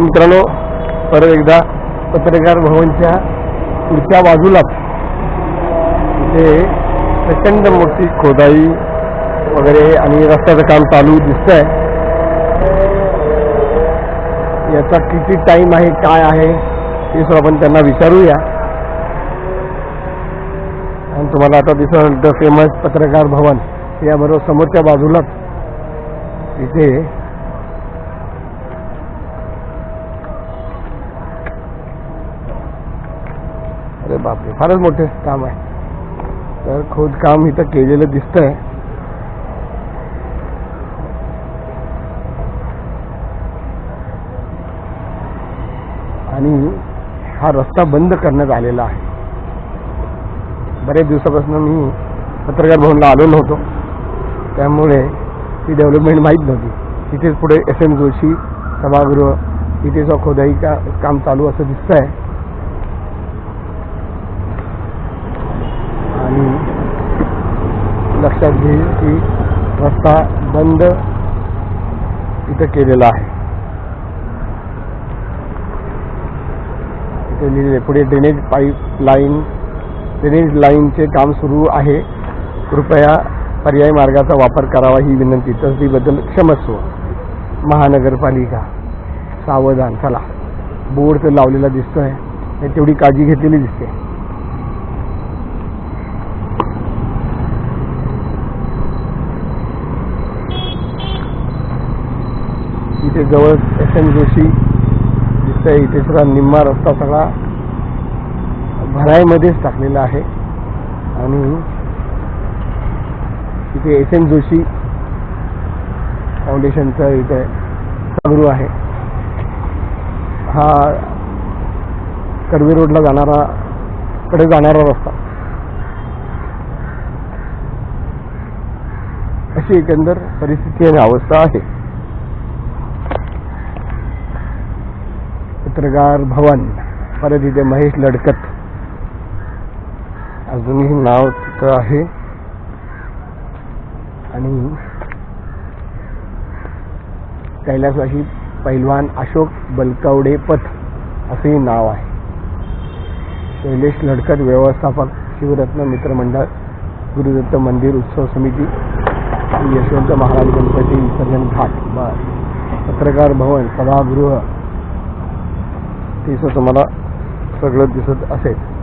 मित्रांनो परत एकदा पत्रकार भवनच्या पुढच्या बाजूलाच इथे प्रचंड मोठी खोदाई वगैरे आणि रस्त्याचं काम चालू दिसतंय. याचा किती टाइम आहे काय आहे हे सुद्धा आपण त्यांना विचारूया. आणि तुम्हाला आता दिसत द फेमस पत्रकार भवन याबरोबर समोरच्या बाजूलाच इथे बापरे फारच मोठे काम आहे. तर खोदकाम इथं केलेलं दिसतंय. आणि हा रस्ता बंद करण्यात आलेला आहे. बरेच दिवसापासून मी पत्रकार भवनला आलो नव्हतो. त्यामुळे ती डेव्हलपमेंट माहीत नव्हती. तिथेच पुढे एस एम जोशी सभागृह इथेच खोदाई का काम चालू असं दिसतंय आणि लक्षात घेईल की रस्ता बंद इथं केलेला आहे. इथे लिहिले पुढे ड्रेनेज पाईप लाईन ड्रेनेज लाईनचे काम सुरू आहे. कृपया पर्यायी मार्गाचा वापर करावा ही विनंती. तसदीबद्दल क्षमस्व महानगरपालिका. सावधान चला. बोर्ड तर लावलेला दिसतोय. तेवढी काळजी घेतलेली दिसते इथे जवळ एस एम जोशी दिसतंय इथे सुद्धा निम्मा रस्ता सगळा भराईमध्येच टाकलेला आहे. आणि इथे एस एम जोशी फाउंडेशनचं इथे सभागृह आहे. हा कर्वे रोडला जाणारा कडे जाणारा रस्ता. अशी एकंदर परिस्थिती आणि अवस्था आहे. पत्रकार भवन परत इथे महेश लडकत. अजूनही नाव तिथं आहे. आणि कैलासवाशी पैलवान अशोक बलकवडे पथ असेही नाव आहे. शैलेश लडकत व्यवस्थापक शिवरत्न मित्रमंडळ गुरुदत्त मंदिर उत्सव समिती यशवंत महाराज गणपती विसर्जन घाट. बर. पत्रकार भवन सभागृह ते तुम्हाला सगळं दिसत असेल.